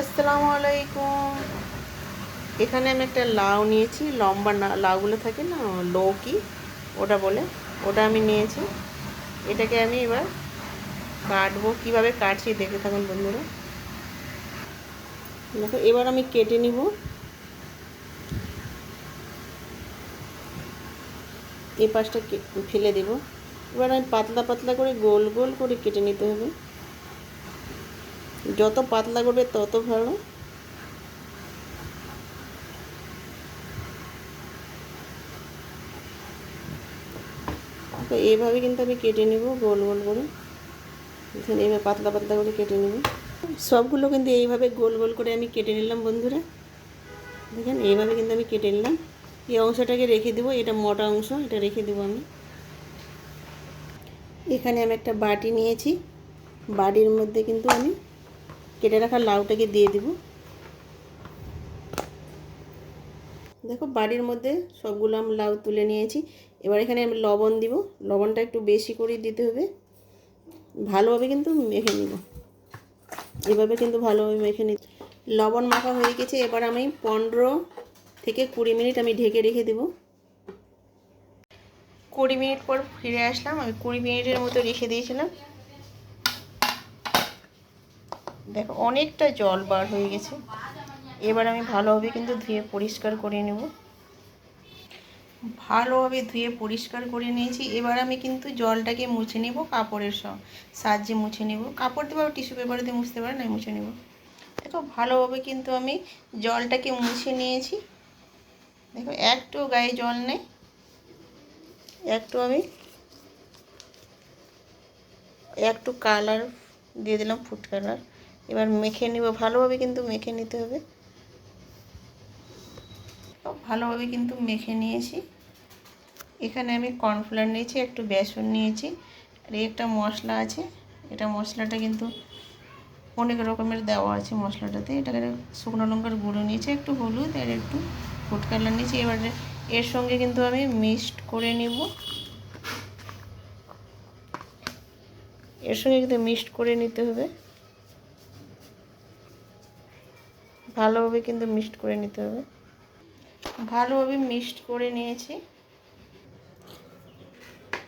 আসসালামু আলাইকুম। এখানে আমি একটা লাউ নিয়েছি, লম্বা না, লাউগুলো থাকে না, লৌকি, ওটা বলে, ওটা আমি নিয়েছি। এটাকে আমি এবার কাটবো। কীভাবে কাটছি দেখে থাকুন বন্ধুরা। দেখো, এবার আমি কেটে নিব। এই পাশটা ফেলে দেব। এবার আমি পাতলা পাতলা করে গোল গোল করে কেটে নিতে হবে। যত পাতলা করবে তত ভালো। তো এইভাবে কিন্তু আমি কেটে নেব, গোল গোল করে। দেখুন এইভাবে পাতলা পাতলা করে কেটে নেব। সবগুলো কিন্তু এইভাবে গোল গোল করে আমি কেটে নিলাম বন্ধুরা। দেখেন, এইভাবে কিন্তু আমি কেটে নিলাম। এই অংশটাকে রেখে দেবো, এটা মোটা অংশ, এটা রেখে দেবো আমি। এখানে আমি একটা বাটি নিয়েছি। বাটির মধ্যে কিন্তু আমি কেটে রাখা লাউটাকে দিয়ে দিব। দেখো বাড়ির মধ্যে সবগুলো আমি লাউ তুলে নিয়েছি। এবার এখানে আমি লবণ দিব। লবণটা একটু বেশি করে দিতে হবে। ভালোভাবে কিন্তু মেখে নিব। এভাবে কিন্তু ভালোভাবে মেখে নিই লবণ মাখা হয়ে গেছে। এবার আমি পনেরো থেকে কুড়ি মিনিট আমি ঢেকে রেখে দেব। কুড়ি মিনিট পর ফিরে আসলাম। আমি কুড়ি মিনিটের মতো রেখে দিয়েছিলাম। দেখো, অনেকটা জল বার হয়ে গেছে। এবার আমি ভালোভাবে কিন্তু ধুয়ে পরিষ্কার করে নেব। ভালোভাবে ধুয়ে পরিষ্কার করে নিয়েছি। এবার আমি কিন্তু জলটাকে মুছে নেব কাপড়ের সহ সাহায্যে মুছে নেব। কাপড় দিয়ে বা টিস্যু পেপার দিয়ে মুছতে পারেন আমি মুছে নেব। দেখো, ভালোভাবে কিন্তু আমি জলটাকে মুছে নিয়েছি। দেখো, একটু গায়ে জল নেই। একটু আমি, একটু কালার দিয়ে দিলাম ফুড কালার। এবার মেখে নিব, ভালোভাবে কিন্তু মেখে নিতে হবে। ভালোভাবে কিন্তু মেখে নিয়েছি। এখানে আমি কর্নফ্লাওয়ার নিয়েছি, একটু বেসন নিয়েছি, আর একটা মশলা আছে। এটা মশলাটা কিন্তু অনেক রকমের দেওয়া আছে মশলাটাতে। এটাকে শুকনো লঙ্কার গুঁড়ো নিয়েছি, একটু হলুদ আর একটু ফুড কালার নিয়েছি। এবারে এর সঙ্গে কিন্তু আমি মিক্সড করে নিব। এর সঙ্গে কিন্তু মিক্সড করে নিতে হবে। ভালোভাবে কিন্তু মিক্সড করে নিতে হবে। ভালোভাবে মিক্সড করে নিয়েছি।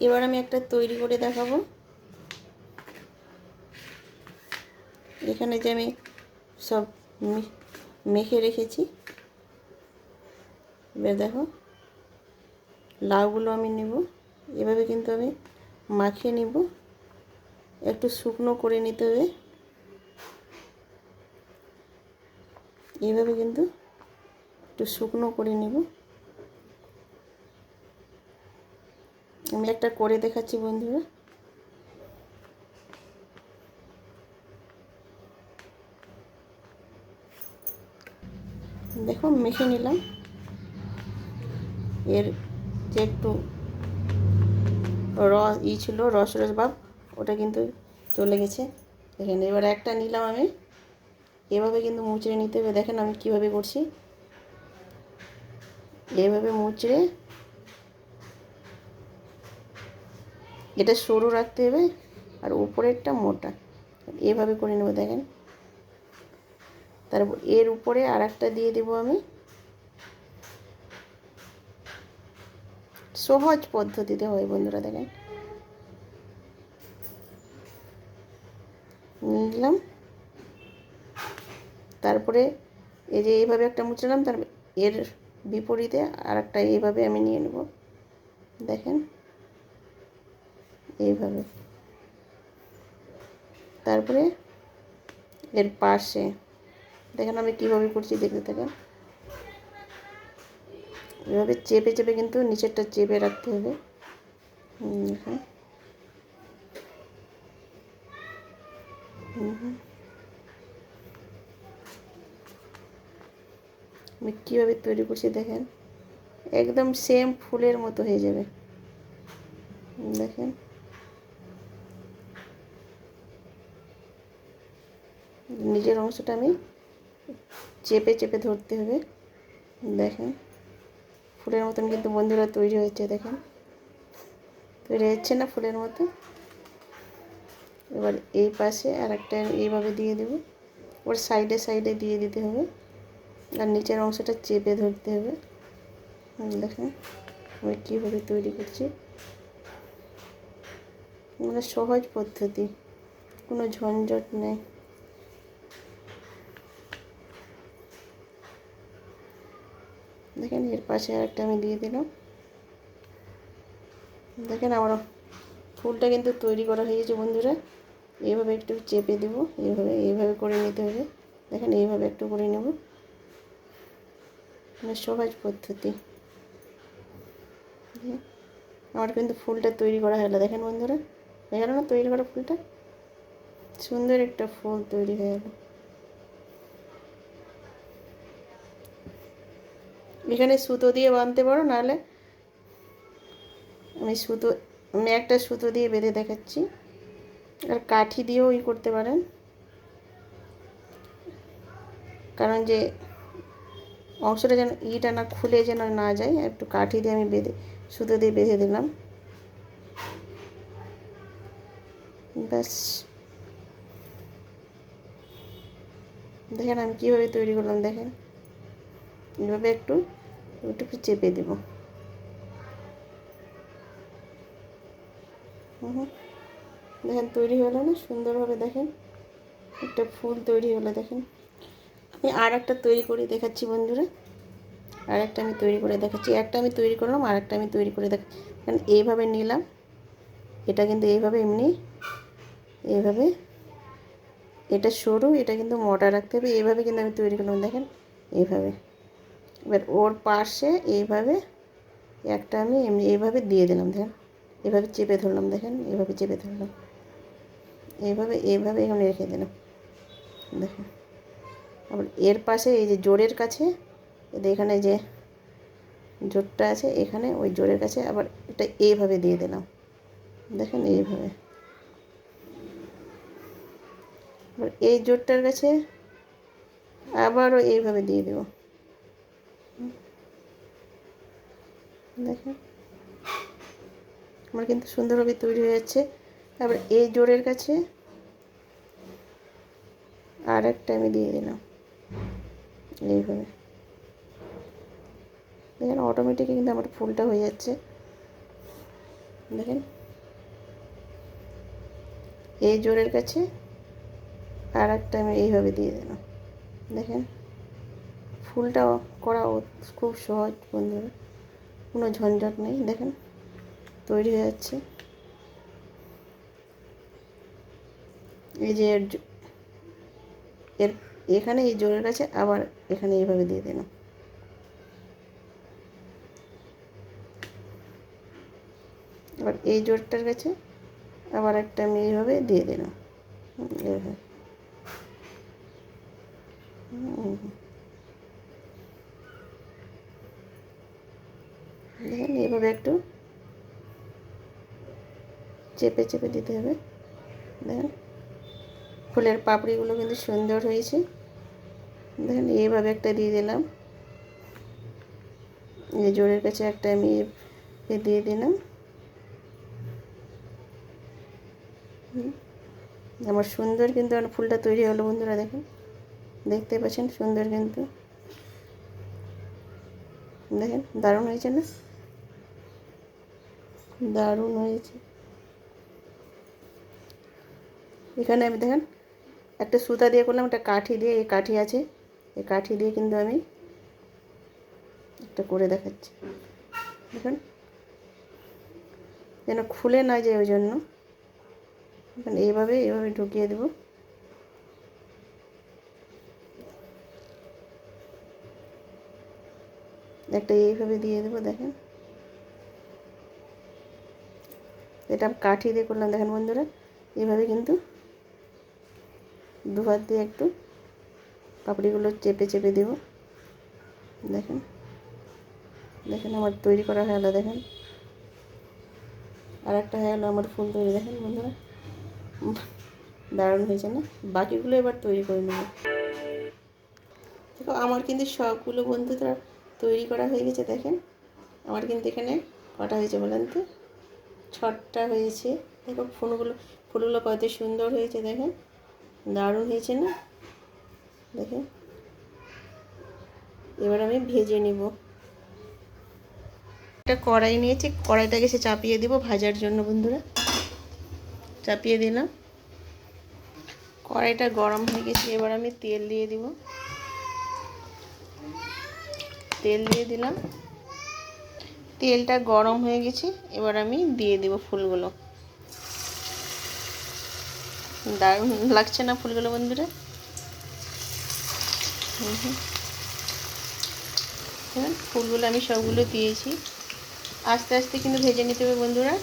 এবার আমি একটা তৈরি করে দেখাবো। এখানে যে আমি সব মেখে রেখেছি। এবার দেখো, লাউগুলো আমি নেব। এভাবে কিন্তু আমি মাখিয়ে নিব। একটু শুকনো করে নিতে হবে। এইভাবে কিন্তু একটু শুকনো করে নেব। আমি একটা করে দেখাচ্ছি বন্ধুরা। দেখো মেখে নিলাম। এর যে একটু রস ই ছিল, রস রস ভাব, ওটা কিন্তু চলে গেছে। দেখেন এবার একটা নিলাম আমি। এভাবে কিন্তু মুচড়ে নিতে হবে। দেখেন আমি কীভাবে করছি। এভাবে মুচড়ে এটা সরু রাখতে হবে আর উপরেরটা মোটা। এভাবে করে নেব, দেখেন। তারপর এর উপরে আর একটা দিয়ে দেবো আমি। সহজ পদ্ধতিতে হয় বন্ধুরা, দেখেন। নিলাম। তারপরে এই যে এইভাবে একটা মুছলাম তার এর বিপরীতে আর একটা এইভাবে আমি নিয়ে নেব। দেখেন, এইভাবে। তারপরে এর পাশে, দেখেন আমি কীভাবে করছি, দেখতে থাকেন। এভাবে চেপে চেপে কিন্তু নিচেরটা চেপে রাখতে হবে হুম হুম। আমি কীভাবে তৈরি করছি দেখেন। একদম সেম ফুলের মতো হয়ে যাবে। দেখেন। নিজের অংশটা আমি চেপে চেপে ধরতে হবে। দেখেন। ফুলের মতন কিন্তু বন্ধুরা তৈরি হয়েছে দেখেন। তৈরি হচ্ছে না ফুলের মতো? এবার এই পাশে আর একটা এইভাবে দিয়ে দেবো। ওর সাইডে সাইডে দিয়ে দিতে হবে। আর নিচের অংশটা চেপে ধরতে হবে। দেখেন আমি কীভাবে তৈরি করছি। মানে সহজ পদ্ধতি, কোনো ঝঞ্ঝট নেই। দেখেন এর পাশে আরেকটা আমি দিয়ে দিলাম। দেখেন আমার ফুলটা কিন্তু তৈরি করা হয়ে গেছে বন্ধুরা। এইভাবে একটু চেপে দেবো এইভাবে এইভাবে করে নিতে হবে। দেখেন এইভাবে একটু করে নেব। সহজ পদ্ধতি। আমার কিন্তু ফুলটা তৈরি করা হলো দেখেন বন্ধুরা, হয়ে গেল না তৈরি করা ফুলটা? সুন্দর একটা ফুল তৈরি হয়ে গেল। এখানে সুতো দিয়ে বাঁধতে পারো, নাহলে আমি সুতো, আমি একটা সুতো দিয়ে বেঁধে দেখাচ্ছি। আর কাঠি দিয়েও ই করতে পারেন। কারণ যে অংশটা যেন ইটা না খুলে যেন না যায় একটু কাঠি দিয়ে আমি বেঁধে, সুতো দিয়ে বেঁধে দিলাম। ব্যাস। দেখেন আমি কীভাবে তৈরি করলাম, দেখেন। এইভাবে একটু একটু চেপে দেবো। দেখেন তৈরি হলো না, সুন্দরভাবে দেখেন। একটা ফুল তৈরি হলো, দেখেন। আমি আর একটা তৈরি করে দেখাচ্ছি বন্ধুরা। আর একটা আমি তৈরি করে দেখাচ্ছি। একটা আমি তৈরি করলাম আর একটা আমি তৈরি করে দেখ কারণ এইভাবে নিলাম। এটা কিন্তু এইভাবে এমনি এইভাবে এটা সরু, এটা কিন্তু মোটা রাখতে হবে। এইভাবে কিন্তু আমি তৈরি করলাম, দেখেন। এইভাবে। এবার ওর পাশে এইভাবে একটা আমি এমনি এইভাবে দিয়ে দিলাম, দেখেন। এভাবে চেপে ধরলাম, দেখেন। এভাবে চেপে ধরলাম। এইভাবে এইভাবে এখানে রেখে দিলাম, দেখেন। আবার এর পাশে এই যে জোরের কাছে এখানে যে জোরটা আছে, এখানে ওই জোরের কাছে আবার এটা এইভাবে দিয়ে দিলাম। দেখেন এইভাবে। আবার এই জোরটার কাছে আবারও এইভাবে দিয়ে দেবো। দেখেন। আমার কিন্তু সুন্দরভাবে তৈরি হয়ে যাচ্ছে। তারপর এই জোরের কাছে আর একটা আমি দিয়ে দিলাম। এইভাবে। দেখেন অটোমেটিকই কিন্তু আমার ফুলটা হয়ে যাচ্ছে। দেখেন। এই জোরের কাছে আর একটা আমি এইভাবে দিয়ে দিলাম। দেখেন, ফুলটা করা খুব সহজ বন্ধুরা, কোনো ঝঞ্ঝট নেই। দেখেন, তৈরি হয়ে যাচ্ছে। এই যে এর এর এখানে এই জোরের কাছে আবার এখানে এইভাবে দিয়ে দিলাম। আবার এই জোরটার কাছে আবার একটা আমি এইভাবে দিয়ে দিলাম। এইভাবে। দেখেন, এইভাবে একটু চেপে চেপে দিতে হবে। দেখেন, ফুলের পাপড়িগুলো কিন্তু সুন্দর হয়েছে। দেখেন, এইভাবে একটা দিয়ে দিলাম। এই জোরের কাছে একটা আমি দিয়ে দিলাম। আমার সুন্দর কিন্তু আমার ফুলটা তৈরি হলো বন্ধুরা, দেখেন। দেখতে পাচ্ছেন, সুন্দর কিন্তু। দেখেন, দারুণ হয়েছে না? দারুণ হয়েছে। এখানে আমি দেখেন, একটা সুতা দিয়ে করলাম, একটা কাঠি দিয়ে, এই কাঠি আছে। এই কাঠি দিয়ে কিন্তু আমি একটা করে দেখাচ্ছি। দেখুন। যেন খুলে না যায় ওই জন্য। এখন এইভাবে এইভাবে ঢুকিয়ে দেবো। একটা এইভাবে দিয়ে দেবো, দেখেন। এটা কাঠি দিয়ে করলাম, দেখেন বন্ধুরা। এইভাবে কিন্তু দু হাত দিয়ে একটু পাপড়িগুলো চেপে চেপে দেব। দেখেন। দেখেন আমার তৈরি করা হয়ে গেলো দেখেন। আর একটা হয়ে গেলো আমার ফুল তৈরি, দেখেন বন্ধুরা। দারুণ হয়েছে না? বাকিগুলো এবার তৈরি করে নেব। দেখো, আমার কিন্তু সবগুলো বন্ধুরা তৈরি করা হয়ে গেছে, দেখেন। আমার কিন্তু এখানে কটা হয়েছে বলেন তো? ছটটা হয়েছে। দেখো, ফুলগুলো ফুলগুলো কত সুন্দর হয়েছে, দেখেন। দারুণ হয়েছে না? দেখুন এবার আমি ভেজে নিব। একটা কড়াই নিয়েছি কড়াইটাকে সে চাপিয়ে দিব ভাজার জন্য বন্ধুরা। চাপিয়ে দিলাম। কড়াইটা গরম হয়ে গেছে, এবার আমি তেল দিয়ে দিব। তেল দিয়ে দিলাম। তেলটা গরম হয়ে গেছে, এবার আমি দিয়ে দিব ফুলগুলো। দারুণ লাগছে না ফুলগুলো বন্ধুরা? হুম ফুলগুলো আমি সবগুলো দিয়েছি। আস্তে আস্তে কিন্তু ভেজে নিতে হবে বন্ধুরা।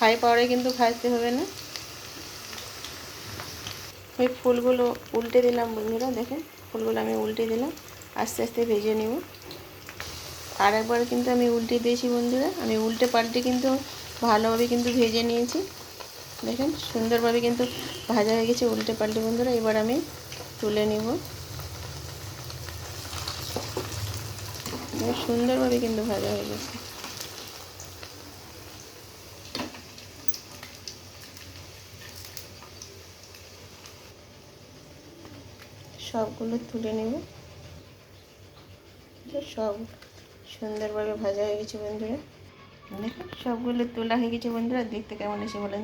হাই পাওয়ারে কিন্তু ভাজতে হবে না। ওই ফুলগুলো উল্টে দিলাম বন্ধুরা, দেখেন। ফুলগুলো আমি উল্টে দিলাম। আস্তে আস্তে ভেজে নেব। আর একবার কিন্তু আমি উল্টে দিয়েছি বন্ধুরা। আমি উল্টে পাল্টে কিন্তু ভালোভাবে কিন্তু ভেজে নিয়েছি। দেখেন, সুন্দরভাবে কিন্তু ভাজা হয়ে গেছে উল্টে পাল্টে বন্ধুরা। এবার আমি তুলে নেব। সুন্দরভাবে কিন্তু ভাজা হয়ে গেছে। সবগুলো তুলে নেব। সব সুন্দরভাবে ভাজা হয়ে গেছে বন্ধুরা। দেখো সবগুলো তোলা হয়ে গেছে বন্ধুরা। দেখতে কেমন এসে বলেন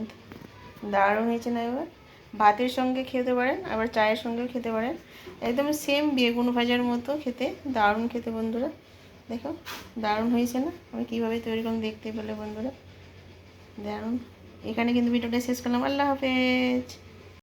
দারুণ হয়েছে না এবার? ভাতের সঙ্গে খেতে পারেন, আবার চায়ের সঙ্গেও খেতে পারেন। একদম সেম বেগুন ভাজার মতো খেতে, দারুণ খেতে বন্ধুরা। দেখো, দারুণ হয়েছে না? আমি কীভাবে তৈরি করলাম দেখতে পেলে বন্ধুরা। দারুণ। এখানে কিন্তু ভিডিওটা শেষ করলাম। আল্লাহ হাফেজ।